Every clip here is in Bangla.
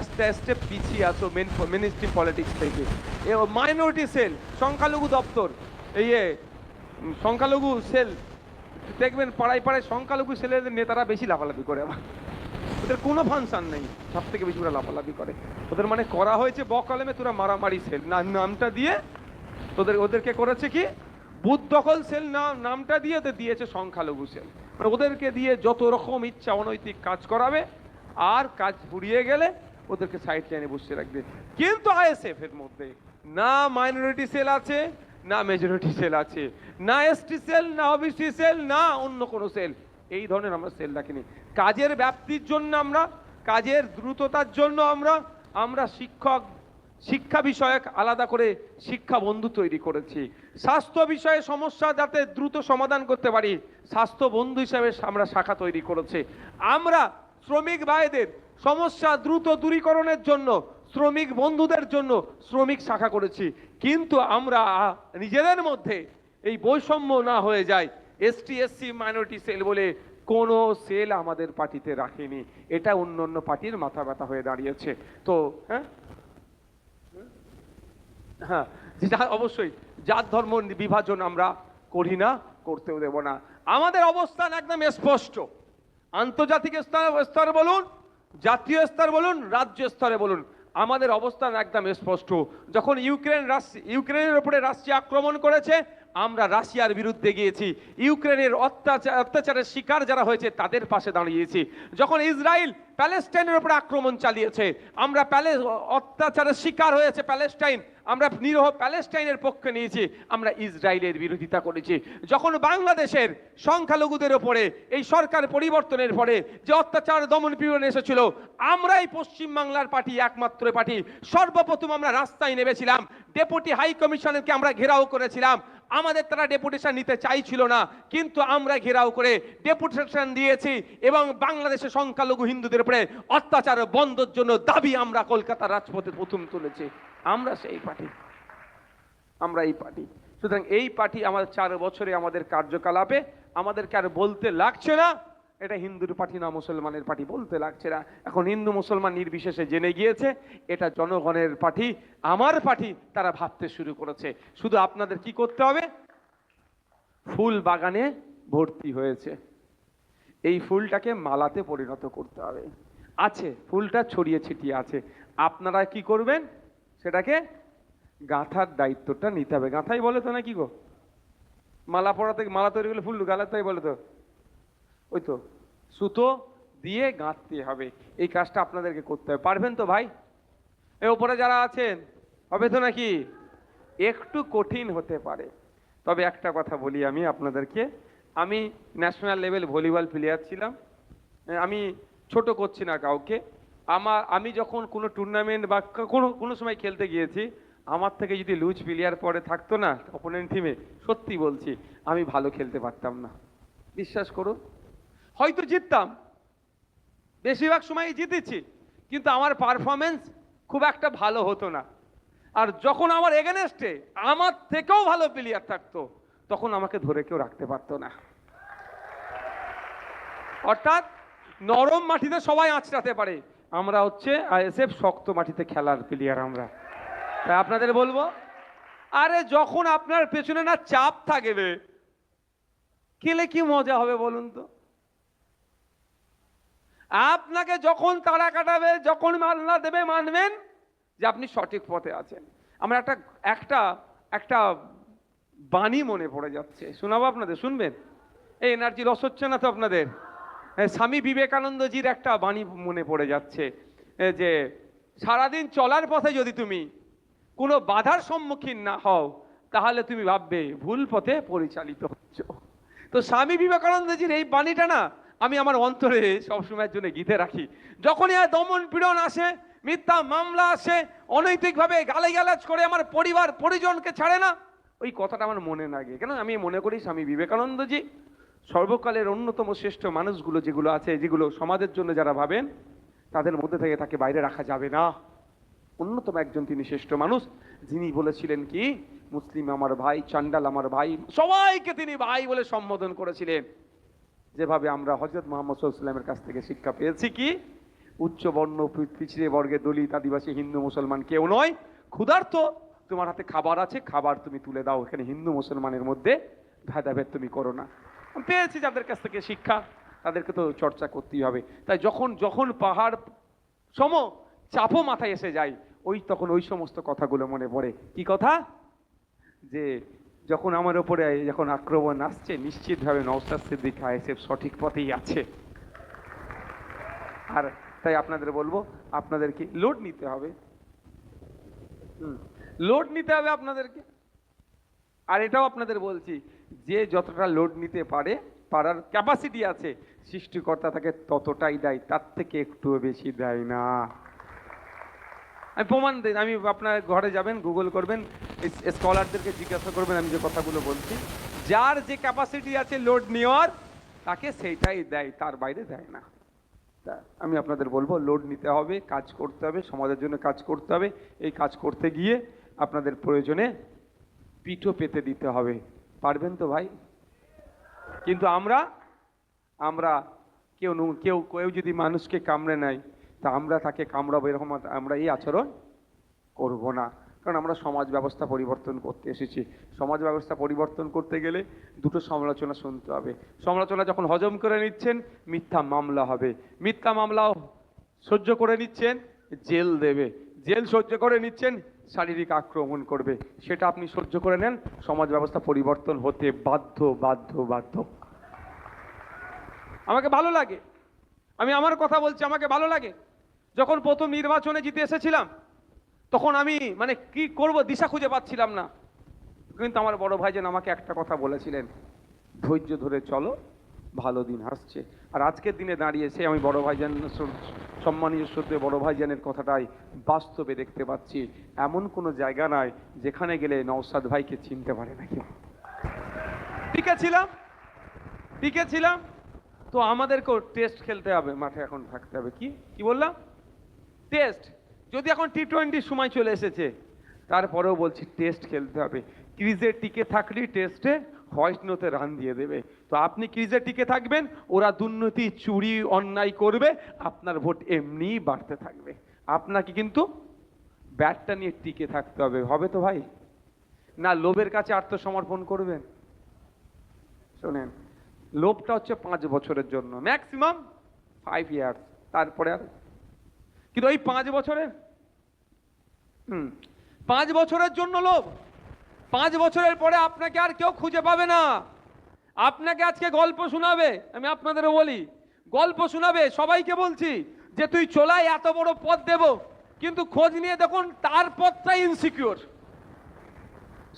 আস্তে আস্তে পিছিয়ে আছো মেন মিনিস্ট্রি পলিটিক্স থেকে। এ মাইনরিটি সেল সংখ্যালঘু দপ্তর। এই সংখ্যালঘু সেল দেখবেন পাড়ায় পাড়ায় সংখ্যালঘু সেলের নেতারা বেশি লাফালাফি করে আবার। ওদের কোনো ফাংশন নেই সব থেকে বেশি ওরা লাফালাফি করে। ওদের মানে করা হয়েছে বকলমে তোরা মারামারি সেল না, নামটা দিয়ে তোদের, ওদেরকে করেছে কি? বুথ দখল সেল নাম নামটা দিয়ে ওদের দিয়েছে সংখ্যালঘু সেল মানে ওদেরকে দিয়ে যত রকম ইচ্ছা অনৈতিক কাজ করাবে, আর কাজ ফুরিয়ে গেলে ওদেরকে সাইড লাইনে বসিয়ে রাখবে। কিন্তু আইএসএফ এর মধ্যে না মাইনরিটি সেল আছে, না মেজরিটি সেল আছে। না এসটি সেল না ওবিসি সেল না অন্য কোনো সেল এই ধরনের আমরা সেল রাখিনি কাজের ব্যাপ্তির জন্য আমরা, কাজের দ্রুততার জন্য আমরা আমরা শিক্ষক, শিক্ষা বিষয়ক আলাদা করে শিক্ষা বন্ধু তৈরি করেছি। স্বাস্থ্য বিষয়ে সমস্যা যাতে দ্রুত সমাধান করতে পারি, স্বাস্থ্য বন্ধু হিসাবে আমরা শাখা তৈরি করেছে। আমরা শ্রমিক ভাইদের সমস্যা দ্রুত দূরীকরণের জন্য, শ্রমিক বন্ধুদের জন্য শ্রমিক শাখা করেছি। কিন্তু আমরা নিজেদের মধ্যে এই বৈষম্য না হয়ে যায় এসটি এসসি মাইনরিটি সেল বলে কোনো সেল আমাদের পার্টিতে রাখেনি। এটা অন্য অন্য পার্টির মাথা ব্যথা হয়ে দাঁড়িয়েছে। তো হ্যাঁ? হ্যাঁ অবশ্যই, জাত, ধর্ম বিভাজন আমরা করি না, করতেও দেব না। আমাদের অবস্থান একদম স্পষ্ট। আন্তর্জাতিক স্তর, স্তরে বলুন জাতীয় স্তর বলুন, রাজ্য স্তরে বলুন। আমাদের অবস্থান একদম স্পষ্ট। যখন ইউক্রেন রাশি ইউক্রেনের উপরে রাশিয়া আক্রমণ করেছে আমরা রাশিয়ার বিরুদ্ধে গিয়েছি, ইউক্রেনের অত্যাচার অত্যাচারের শিকার যারা হয়েছে তাদের পাশে দাঁড়িয়েছি। যখন ইসরায়েল প্যালেস্টাইনের উপরে আক্রমণ চালিয়েছে, আমরা প্যালে অত্যাচারের শিকার হয়েছে প্যালেস্টাইন, আমরা নিরহ প্যালেস্টাইনের পক্ষে নিয়েছি, আমরা ইসরায়েলের বিরোধিতা করেছি। যখন বাংলাদেশের সংখ্যালঘুদের ওপরে এই সরকার পরিবর্তনের পরে যে অত্যাচার দমন পীড়ন এসেছিল, আমরাই পশ্চিম বাংলার পার্টি, একমাত্র পার্টি। সর্বপ্রথম আমরা রাস্তায় নেমেছিলাম, ডেপুটি হাই কমিশনারকে আমরা ঘেরাও করেছিলাম। আমাদের তারা ডেপুটেশন নিতে চাইছিল না, কিন্তু আমরা ঘেরাও করে ডেপুটেশন দিয়েছি এবং বাংলাদেশের সংখ্যালঘু হিন্দুদের উপরে অত্যাচার বন্ধের জন্য দাবি আমরা কলকাতার রাজপথে প্রথম তুলেছি। আমরা সেই পার্টি। আমরা এই পার্টি। সুতরাং এই পার্টি আমাদের চার বছরে আমাদের কার্যকলাপে, আমাদেরকে আর বলতে লাগছে না। এটা হিন্দুর পার্টি না মুসলমানের পার্টি বলতে লাগছে না। এখন হিন্দু মুসলমান নির্বিশেষে জেনে গিয়েছে, এটা জনগণের পার্টি আমার পার্টি তারা ভাবতে শুরু করেছে। শুধু আপনাদের কি করতে হবে? ফুল বাগানে ভর্তি হয়েছে। এই ফুলটাকে মালাতে পরিণত করতে হবে। আছে, ফুলটা ছড়িয়ে ছিটিয়ে আছে। আপনারা কি করবেন? সেটাকে গাঁথার দায়িত্বটা নিতে হবে। গাঁথাই বলে তো না কি গো? মালা পড়াতে মালা তৈরি করলে ফুল গালাতাই বলে তো? ওই তো, সুতো দিয়ে গাঁথতে হবে। এই কাজটা আপনাদেরকে করতে হবে। পারবেন তো ভাই? এ ওপরে যারা আছেন, হবে তো নাকি? একটু কঠিন হতে পারে। তবে একটা কথা বলি আমি আপনাদেরকে। আমি ন্যাশনাল লেভেল ভলিবল প্লেয়ার ছিলাম। আমি ছোট করছি না কাউকে। আমার, আমি যখন কোনো টুর্নামেন্ট বা কোনো কোনো সময় খেলতে গিয়েছি, আমার থেকে যদি লুজ প্লেয়ার পরে থাকতো না অপোনেন্ট টিমে সত্যি বলছি, আমি ভালো খেলতে পারতাম না। বিশ্বাস করুন। হয়তো জিততাম। বেশিরভাগ সময় জিতেছি, কিন্তু আমার পারফরমেন্স খুব একটা ভালো হতো না। আর যখন আমার এগেনেস্টে আমার থেকেও ভালো প্লেয়ার থাকতো, তখন আমাকে ধরে কেউ রাখতে পারতো না। অর্থাৎ নরম মাটিতে সবাই আঁচড়াতে পারে। আমরা হচ্ছে আইএসএফ শক্ত মাটিতে খেলার প্লেয়ার আমরা। তাই আপনাদের বলব, আরে যখন আপনার পেছনে না চাপ থাকবে, খেলে কি মজা হবে বলুন তো? আপনাকে যখন তাড়া কাটাবে, যখন মাল্লা দেবে, মানবেন যে আপনি সঠিক পথে আছেন। আমার একটা একটা একটা বাণী মনে পড়ে যাচ্ছে। শোনাবো আপনাদের, শুনবেন? এই এনার্জি লস হচ্ছে না তো আপনাদের? স্বামী বিবেকানন্দজির একটা বাণী মনে পড়ে যাচ্ছে যে সারাদিন চলার পথে যদি তুমি কোনো বাধার সম্মুখীন না হও, তাহলে তুমি ভাববে ভুল পথে পরিচালিত হচ্ছ। তো স্বামী বিবেকানন্দজির এই বাণীটা না আমি আমার অন্তরে সবসময়ের জন্য গীতে রাখি। যখনই আর দমন পীড়ন আসে, মিথ্যা মামলা আসে, অনৈতিকভাবে গালাজ করে আমার পরিবার, পরিজনকে ছাড়ে না, ওই কথাটা আমার মনে লাগে কেন? আমি মনে করি স্বামী বিবেকানন্দজি সর্বকালের অন্যতম শ্রেষ্ঠ মানুষগুলো যেগুলো আছে, যেগুলো সমাজের জন্য যারা ভাবেন, তাদের মধ্যে থেকে তাকে বাইরে রাখা যাবে না। অন্যতম একজন তিনি শ্রেষ্ঠ মানুষ, যিনি বলেছিলেন কি? মুসলিম আমার ভাই, চান্ডাল আমার ভাই, সবাইকে তিনি ভাই বলে সম্বোধন করেছিলেন। যেভাবে আমরা হজরত মোহাম্মদ সাল্লামের কাছ থেকে শিক্ষা পেয়েছি কি? উচ্চ বর্ণ পিছিয়ে বর্গে দলিত, আদিবাসী, হিন্দু, মুসলমান কেউ নয়। ক্ষুধার্ত, তোমার হাতে খাবার আছে, খাবার তুমি তুলে দাও। এখানে হিন্দু, মুসলমানের মধ্যে ভেদাভেদ তুমি করো না। পেয়েছি যাদের কাছ থেকে শিক্ষা, তাদেরকে তো চর্চা করতেই হবে। তাই যখন যখন পাহাড় সম চাপও মাথায় এসে যায়, ওই তখন ওই সমস্ত কথাগুলো মনে পড়ে। কি কথা? যে যখন আমার ওপরে যখন আক্রমণ আসছে, নিশ্চিতভাবে নওসাদ সিদ্দিক আইএসএফ সঠিক পথেই আছে। আর তাই আপনাদের বলব, আপনাদেরকে লোড নিতে হবে। লোড নিতে হবে আপনাদেরকে। আর এটাও আপনাদের বলছি, যে যতটা লোড নিতে পারে, পারার ক্যাপাসিটি আছে, সৃষ্টিকর্তা তাকে ততটাই দেয়, তার থেকে একটুও বেশি দেয় না। আমি প্রমাণ দিই আমি আপনার ঘরে যাবেন গুগল করবেন স্কলারদেরকে জিজ্ঞাসা করবেন আমি যে কথাগুলো বলছি। যার যে ক্যাপাসিটি আছে লোড নেওয়ার, তাকে সেইটাই দেয়, তার বাইরে দেয় না। তা আমি আপনাদের বলব লোড নিতে হবে, কাজ করতে হবে, সমাজের জন্য কাজ করতে হবে। এই কাজ করতে গিয়ে আপনাদের প্রয়োজনে পিঠও পেতে দিতে হবে। পারবেন তো ভাই? কিন্তু আমরা আমরা কেউ কেউ কেউ যদি মানুষকে কামড়ে নেয় তা আমরা তাকে কামড়াবো এরকম আমরা এই আচরণ করব না। কারণ আমরা সমাজ ব্যবস্থা পরিবর্তন করতে এসেছি। সমাজ ব্যবস্থা পরিবর্তন করতে গেলে দুটো সমালোচনা শুনতে হবে। সমালোচনা যখন হজম করে নিচ্ছেন, মিথ্যা মামলা হবে। মিথ্যা মামলাও সহ্য করে নিচ্ছেন, জেল দেবে। জেল সহ্য করে নিচ্ছেন, শারীরিক আক্রমণ করবে। সেটা আপনি সহ্য করে নেন, সমাজ ব্যবস্থা পরিবর্তন হতে বাধ্য বাধ্য বাধ্য। আমাকে ভালো লাগে। আমি আমার কথা বলছি, আমাকে ভালো লাগে। যখন প্রথম নির্বাচনে জিতে এসেছিলাম, তখন আমি মানে কি করব, দিশা খুঁজে পাচ্ছিলাম না। কিন্তু আমার বড় ভাইজান আমাকে একটা কথা বলেছিলেন, ধৈর্য ধরে চলো, ভালো দিন আসছে। আর আজকের দিনে দাঁড়িয়ে সে আমি বড় ভাইজান সম্মানীয় শ্রদ্ধে বড় ভাইজানের কথাটাই বাস্তবে দেখতে পাচ্ছি। এমন কোনো জায়গা নাই যেখানে গেলে নওসাদ ভাইকে চিনতে পারে না কেউ। টিকে ছিলাম টিকে ছিলাম। তো আমাদেরকেও টেস্ট খেলতে হবে, মাঠে এখন থাকতে হবে। কি? কি বললাম? টেস্ট। যদি এখন টি টোয়েন্টির সময় চলে এসেছে, তারপরেও বলছি টেস্ট খেলতে হবে। ক্রিজে টিকে থাকলেই টেস্টে হোয়াইট রান দিয়ে দেবে। তো আপনি ক্রিজে টিকে থাকবেন, ওরা দুর্নীতি, চুরি, অন্যায় করবে, আপনার ভোট এমনিই বাড়তে থাকবে। আপনাকে কিন্তু ব্যাটটা নিয়ে টিকে থাকতে হবে হবে তো ভাই? না, লোভের কাছে আত্মসমর্পণ করবেন। শোনেন, লোভটা হচ্ছে পাঁচ বছরের জন্য। ম্যাক্সিমাম ফাইভ ইয়ার্স তারপরে আর কিন্তু ওই পাঁচ বছরের? হুম। পাঁচ বছরের জন্য লোভ। পাঁচ বছরের পরে আপনাকে আর কেউ খুঁজে পাবে না। আপনাকে আজকে গল্প শোনাবে আমি আপনাদেরও বলি গল্প শোনাবে সবাইকে বলছি যে তুই চলাই এত বড় পদ দেব কিন্তু খোঁজ নিয়ে দেখুন তার পদটাই ইনসিকিউর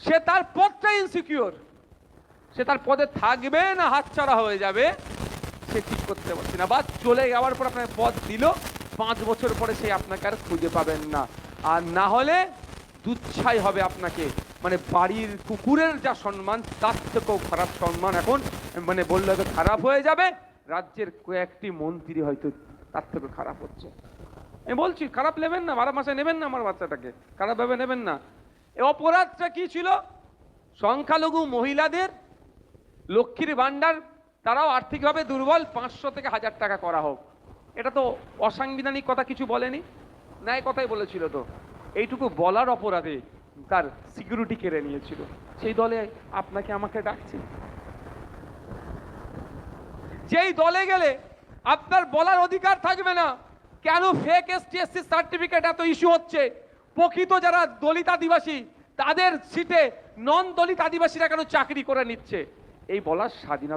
সে তার পদটাই ইনসিকিউর সে তার পদে থাকবে না হাতছাড়া হয়ে যাবে সে ঠিক করতে পারছি না। বা চলে যাওয়ার পর আপনাকে পদ দিল। পাঁচ বছর পরে সে আপনাকে আর খুঁজে পাবেন না। আর না হলে দুচ্ছাই হবে আপনাকে। মানে বাড়ির কুকুরের যা সম্মান, তার থেকেও খারাপ সম্মান এখন মানে বললে তো খারাপ হয়ে যাবে। রাজ্যের কয়েকটি মন্ত্রী হয়তো তার থেকে খারাপ হচ্ছে। আমি বলছি, খারাপ নেবেন না, বারো মাসে নেবেন না আমার বাচ্চাটাকে? খারাপভাবে নেবেন না। এ অপরাধটা কি ছিল? সংখ্যালঘু মহিলাদের, লক্ষ্মীর ভাণ্ডার, তারাও আর্থিকভাবে দুর্বল, পাঁচশো থেকে হাজার টাকা করা হোক। এটা তো অসাংবিধানিক কথা কিছু বলেনি। ন্যায় কথাই বলেছিল তো। এইটুকু বলার অপরাধে তার সিকিউরিটি কেড়ে নিয়েছিল। সেই দলে আপনাকে আমাকে ডাকছে। যেই দলে গেলে আপনার বলার অধিকার থাকবে না, কেন ফেক এসটি এসসি সার্টিফিকেট এত ইস্যু হচ্ছে? প্রকৃত যারা দলিত আদিবাসী, তাদের সিটে নন দলিত আদিবাসীরা কেন চাকরি করে নিচ্ছে? এই বলার স্বাধীনতা